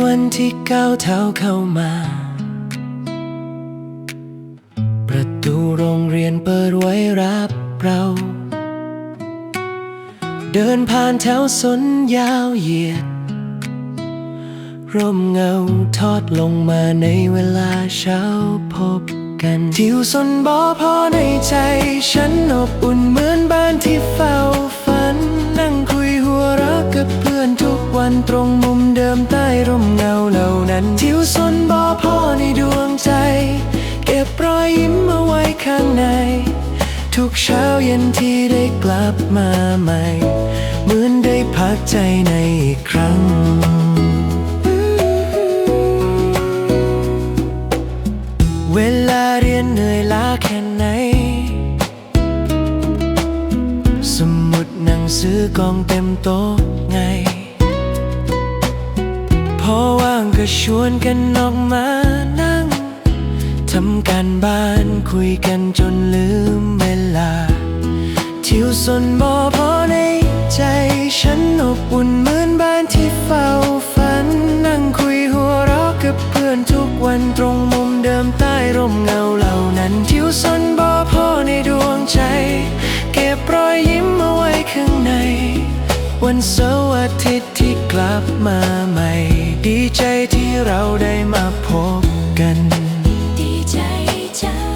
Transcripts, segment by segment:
วันที่ก้าวเท้าเข้ามา ประตูโรงเรียนเปิดไว้รับเรา เดินผ่านแถวสนยาวเหยียด ร่มเงาทอดลงมาในเวลาเช้าพบกันทิวสนบอพอในใจ ฉันอบอุ่นเหมือนบ้านที่เฝ้าฝัน นั่งคุยหัวเราะกับเพื่อนทุกวันตรงมุ นั้นทิวสนบอพ่อในดวงใจ เก็บรอยยิ้มเอาไว้ข้างใน ทุกเช้าเย็นที่ได้กลับมาใหม่ เหมือนได้พักใจในอีกครั้งเวลาเรียนเหนื่อยล้าแค่ไหน สมุดหนังสือกองเต็มโต๊ะ ก็ชวนกันออกมานั่งทำการบ้านคุยกันจนลืมเวลาทิวสนบอพอในใจฉันอบอุ่นเหมือนบ้านที่เฝ้าฝัน นั่งคุยหัวเราะกับเพื่อนทุกวันตรงมุมเดิมใต้ร่มเงาเหล่านั้นทิวสนบอพอในดวงใจ เก็บรอยยิ้มเอาไว้ข้างใน วันเสาร์อาทิตย์ที่กลับมา ดีใจที่เราได้มาพบกัน ดีใจจัง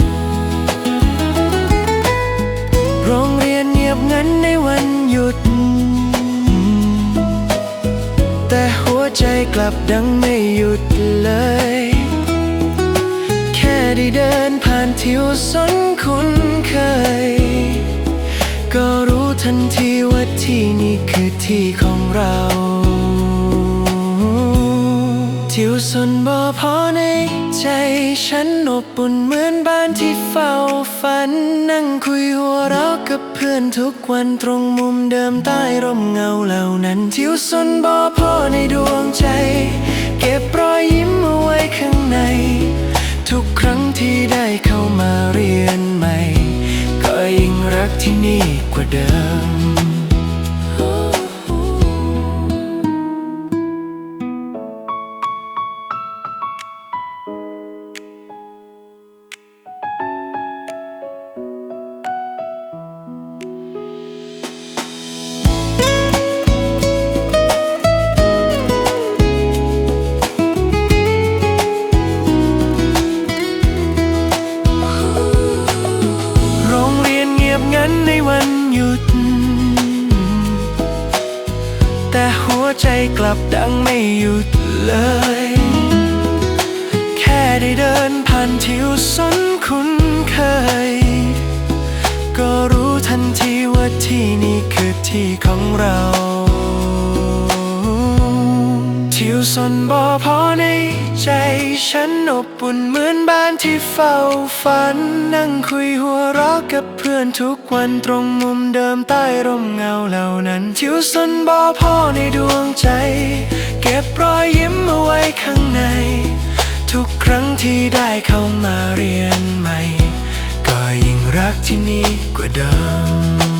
โรงเรียนเงียบงันในวันหยุด แต่หัวใจกลับดังไม่หยุดเลย แค่ได้เดินผ่านทิวสนคุ้นเคย ก็รู้ทันทีว่าที่นี่คือที่ของเรา ทิวสนบอพอในใจฉันอบอุ่นเหมือนบ้านที่เฝ้าฝัน นั่งคุยหัวเราะกับเพื่อนทุกวันตรงมุมเดิมใต้ร่มเงาเหล่านั้นทิวสนบอพอในดวงใจ เก็บรอยยิ้มเอาไว้ข้างใน ทุกครั้งที่ได้เข้ามาเรียนใหม่ ก็ยิ่งรักที่นี่กว่าเดิม ใจกลับดังไม่หยุดเลย แค่ได้เดินผ่านทิวสนคุ้นเคย ก็รู้ทันทีว่าที่นี่คือที่ของเรา วสนบอพอในใจฉันอบอุ่นเหมือนบ้านที่เฝ้าฝัน นั่งคุยหัวเราะกับเพื่อนทุกวันตรงมุมเดิมใต้ร่มเงาเหล่านั้นทิวสนบอพอในดวงใจ เก็บรอยยิ้มเอาไว้ข้างใน ทุกครั้งที่ได้เข้ามาเรียนใหม่ ก็ยิ่งรักที่นี่กว่าเดิม